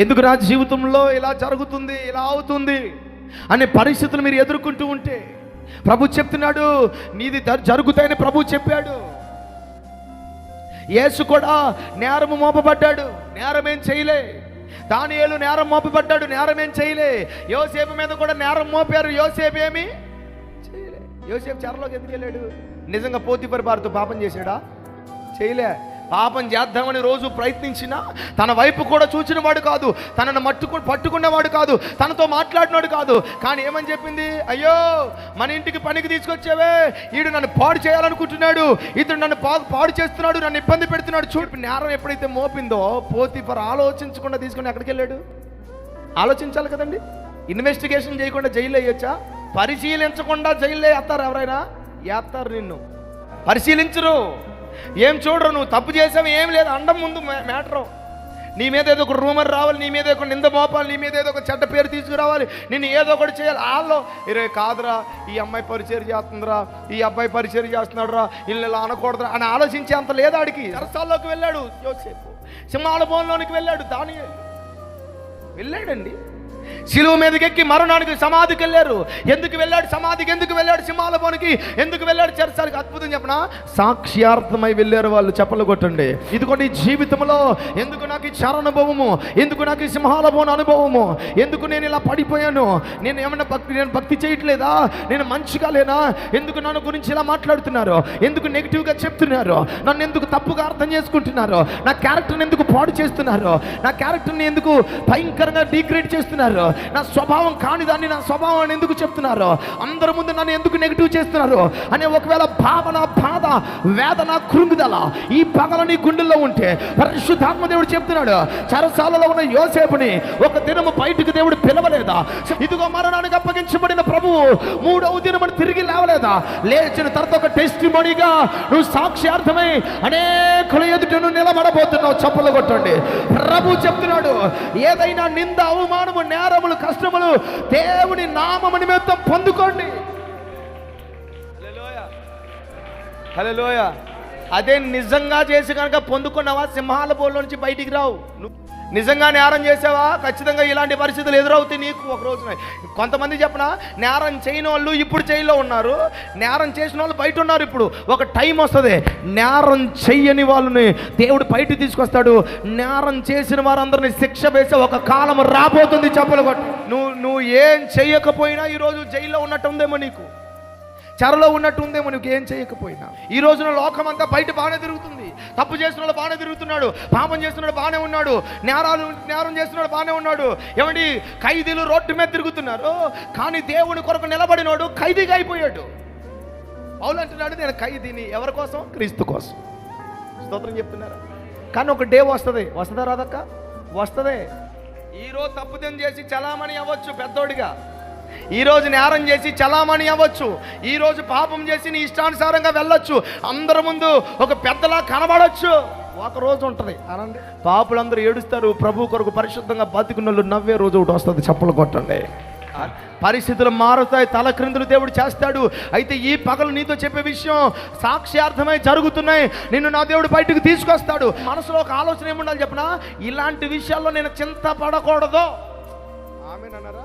ఎందుకు రా జీవితంలో ఇలా జరుగుతుంది ఇలా అవుతుంది అనే పరిస్థితులు మీరు ఎదుర్కొంటూ ఉంటే ప్రభు చెప్తున్నాడు నీది జరుగుతాయని ప్రభు చెప్పాడు. యేసు కూడా నేరము మోపబడ్డాడు నేరం ఏం చేయలే. దానియేలు నేరం మోపబడ్డాడు నేరం ఏం చేయలే. యోసేపు మీద కూడా నేరం మోపారు యోసేపు ఏమి చేయలే. యోసేపు చెరలోకి ఎందుకు వెళ్ళాడు? నిజంగా పోతిపరి భారత పాపం చేశాడా? చేయలే. పాపం చేద్దామని రోజు ప్రయత్నించినా తన వైపు కూడా చూచిన వాడు కాదు తనను మట్టుకు పట్టుకున్నవాడు కాదు తనతో మాట్లాడినాడు కాదు. కానీ ఏమని చెప్పింది? అయ్యో మన ఇంటికి పనికి తీసుకొచ్చావే. ఈడు నన్ను పాడు చేయాలనుకుంటున్నాడు. ఇతడు నన్ను పా పాడు చేస్తున్నాడు నన్ను ఇబ్బంది పెడుతున్నాడు. చూడు నేరం ఎప్పుడైతే మోపిందో పోతిఫర్ ఆలోచించకుండా తీసుకుని ఎక్కడికి వెళ్ళాడు? ఆలోచించాలి కదండి. ఇన్వెస్టిగేషన్ చేయకుండా జైలు వేయొచ్చా పరిశీలించకుండా జైల్లో వేస్తారు ఎవరైనా? వేస్తారు నిన్ను. పరిశీలించరు. ఏం చూడరు నువ్వు తప్పు చేసావు ఏం లేదు అండం ముందు మ్యాటరు. నీ మీద ఏదో ఒక రూమర్ రావాలి నీ మీద ఒక నింద మోపాలి నీ మీద ఏదో ఒక చెడ్డ పేరు తీసుకురావాలి నేను ఏదో ఒకటి చేయాలి వాళ్ళు ఇరే కాదురా ఈ అమ్మాయి పరిచయం చేస్తుందిరా ఈ అబ్బాయి పరిచయం చేస్తున్నాడురా వీళ్ళు ఇలా అనకూడదురా అని ఆలోచించే అంత లేదు ఆడికి. సరసాల్లోకి వెళ్ళాడు యోసేపు. సింహాల భవన్లోనికి వెళ్ళాడు దాని వెళ్ళాడండి. శిలువ మీదకి ఎక్కి మరణానికి సమాధికి వెళ్ళారు ఎందుకు వెళ్ళాడు సమాధికి? ఎందుకు వెళ్ళాడు సింహాలపోనికి ఎందుకు వెళ్ళాడు చర్చానికి అద్భుతం చెప్పనా? సాక్ష్యార్థమై వెళ్ళారు వాళ్ళు. చెప్పలు కొట్టండి. ఇదిగోండి జీవితంలో ఎందుకు నాకు ఈ చరణనుభవము ఎందుకు నాకు ఈ అనుభవము? ఎందుకు నేను ఇలా పడిపోయాను? నేను ఏమన్నా భక్తి నేను భక్తి చేయట్లేదా? నేను మంచిగా లేనా? ఎందుకు నన్ను గురించి ఇలా మాట్లాడుతున్నారు? ఎందుకు నెగిటివ్గా చెప్తున్నారు? నన్ను ఎందుకు తప్పుగా అర్థం చేసుకుంటున్నారు? నా క్యారెక్టర్ని ఎందుకు పాడు చేస్తున్నారు? నా క్యారెక్టర్ని ఎందుకు భయంకరంగా డీగ్రేడ్ చేస్తున్నారు? నా స్వభావం కాని దాన్ని నా స్వభావాన్ని ఎందుకు చెప్తున్నారు? అందరి ముందు నన్ను ఎందుకు నెగిటివ్ చేస్తున్నారు? అనే ఒకవేళ భావన బాధ వేదన కృంగుదల ఈ పగల నీ గుండెల్లో ఉంటే పరిశుద్ధాత్మ దేవుడు చెప్తున్నాడు చరసాలలో ఉన్న యోసేపుని ఒక దినము బయటకు దేవుడు పిలవలేదా? ఇదిగో మరణానికి అప్ప ప్రభువు మూడవ దినమని తిరిగి లేవలేదా? లేచిన తర్వాత ఒక టెస్ట్ మణిగా నువ్వు సాక్ష్యార్థమై అనేకుల ఎదుట నువ్వు నిలబడబోతున్నావు. చప్పలు కొట్టండి. ప్రభు చెప్తున్నాడు ఏదైనా నింద అవమానము నేరములు కష్టములు దేవుని నామము నిమిత్తం పొందుకోండి. లోయ అదే నిజంగా చేసి కనుక పొందుకున్నావా? సింహాల బోల్లో నుంచి బయటికి రావు. నువ్వు నిజంగా నేరం చేసావా? ఖచ్చితంగా ఇలాంటి పరిస్థితులు ఎదురవుతాయి నీకు ఒక రోజున. కొంతమంది చెప్పిన నేరం చేయని వాళ్ళు ఇప్పుడు జైల్లో ఉన్నారు. నేరం చేసిన వాళ్ళు బయట ఉన్నారు ఇప్పుడు. ఒక టైం వస్తుంది. నేరం చెయ్యని వాళ్ళని దేవుడు బయట తీసుకొస్తాడు. నేరం చేసిన వారందరిని శిక్ష వేసే ఒక కాలం రాబోతుంది చెప్పలు కొట్టు. నువ్వు నువ్వు ఏం చెయ్యకపోయినా ఈరోజు జైల్లో ఉన్నట్టు ఉందేమో నీకు. చెరలో ఉన్నట్టు ఉందేమో నువ్వు ఏం చేయకపోయినా. ఈ రోజున లోకం అంతా బయట బాగానే తిరుగుతుంది. తప్పు చేస్తున్నాడు బాగానే తిరుగుతున్నాడు. పాపం చేస్తున్నాడు బాగానే ఉన్నాడు. నేరాలు నేరం చేస్తున్నాడు బాగానే ఉన్నాడు. ఏమండి? ఖైదీలు రోడ్డు మీద తిరుగుతున్నారు. కానీ దేవుని కొరకు నిలబడినోడు ఖైదీగా అయిపోయాడు. పౌలు అంటున్నాడు నేను ఖైదీని ఎవరి కోసం? క్రీస్తు కోసం. స్తోత్రం చెప్తున్నారా? కానీ ఒక డే వస్తుంది. వస్తుందా రాదక్క? వస్తుంది. ఈరోజు తప్పుదం చేసి చలామణి అవ్వచ్చు పెద్దోడిగా. ఈ రోజు నేరం చేసి చలామణి అవ్వచ్చు. ఈ రోజు పాపం చేసి నీ ఇష్టానుసారంగా వెళ్ళొచ్చు. అందరి ముందు ఒక పెద్దలా కనబడొచ్చు. ఒక రోజు ఉంటుంది. అనండి. పాపులందరూ ఏడుస్తారు ప్రభు కొరకు పరిశుద్ధంగా బతికున్న వాళ్ళు నవ్వే రోజు ఒకటి వస్తుంది. చప్పలు కొట్టండి. పరిస్థితులు మారుతాయి. తల క్రిందులు దేవుడు చేస్తాడు. అయితే ఈ పగలు నీతో చెప్పే విషయం సాక్ష్యార్థమై జరుగుతున్నాయి. నిన్ను నా దేవుడు బయటకు తీసుకొస్తాడు. మనసులో ఒక ఆలోచన ఏముండాలి చెప్పనా? ఇలాంటి విషయాల్లో నేను చింత పడకూడదు ఆమె అన్నారా